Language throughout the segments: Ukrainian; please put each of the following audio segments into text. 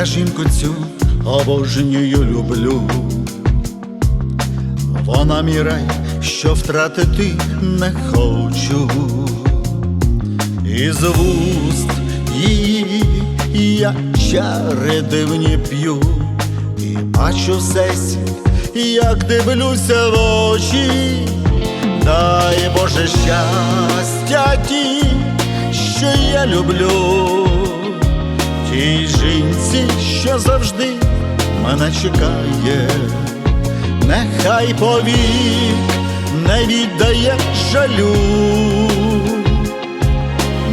Я жінку цю обожнюю, люблю. Вона мій рай, що втратити не хочу. Із вуст її я чари дивні п'ю, і бачу все як дивлюся в очі, дай Боже щастя ті, що я люблю тій жінці, що завжди мене чекає, нехай повік не віддає жалю,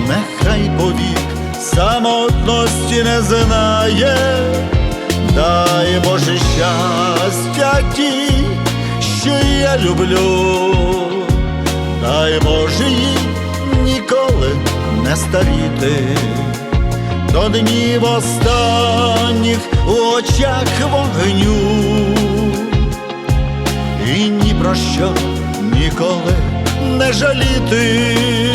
нехай повік самотності не знає, дай Боже щастя ті, що я люблю, дай Боже їй ніколи не старіти до днів останніх у очах вогню, і ні про що ніколи не жаліти.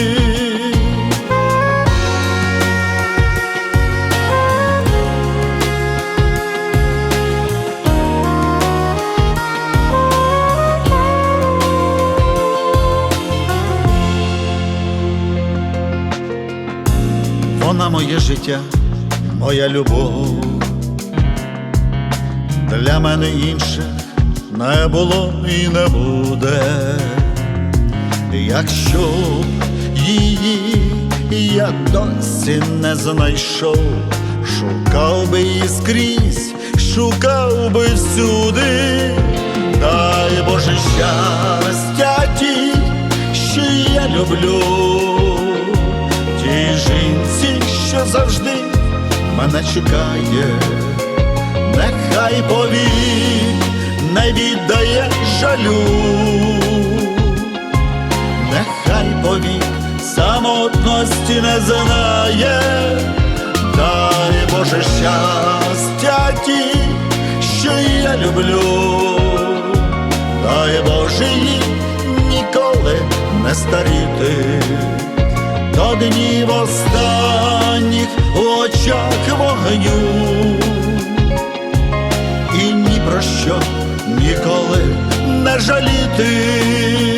Вона моє життя, моя любов. Для мене інших не було і не буде. Якщо її я досі не знайшов, шукав би її скрізь, шукав би всюди, дай Боже щастя ті, що я люблю завжди мене чекає, нехай повік не віддає жалю, нехай повік самотності не знає, дай Боже щастя ті, що я люблю, дай Боже їй ніколи не старіти. До днів останніх у очах вогню, і ні про що ніколи не жаліти.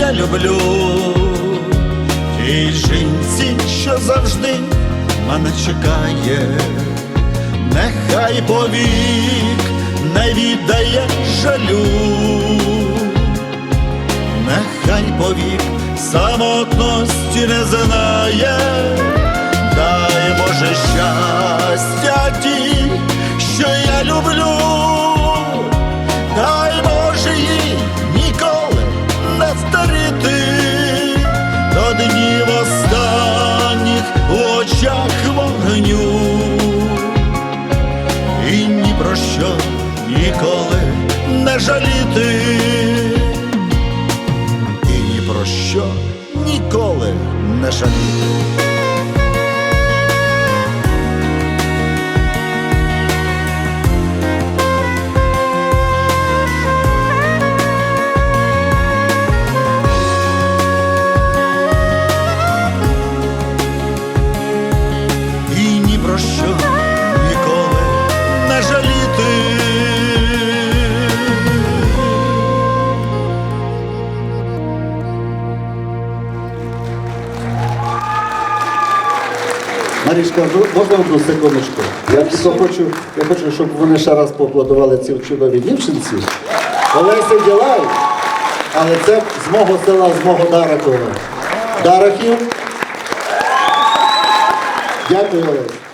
Я люблю, тій жінці, що завжди мене чекає, нехай повік не віддає жалю, нехай повік самотності не знає, про що ніколи не жаліти, і ні про що ніколи не жаліти. Марічка, ну, можна одну секундочку? Я тільки хочу, я хочу, щоб вони ще раз поаплодували цій чудовій дівчинці. Олеся Ділай, але це з мого села, з мого Даракова. Дарахів. Дякую, Олеся.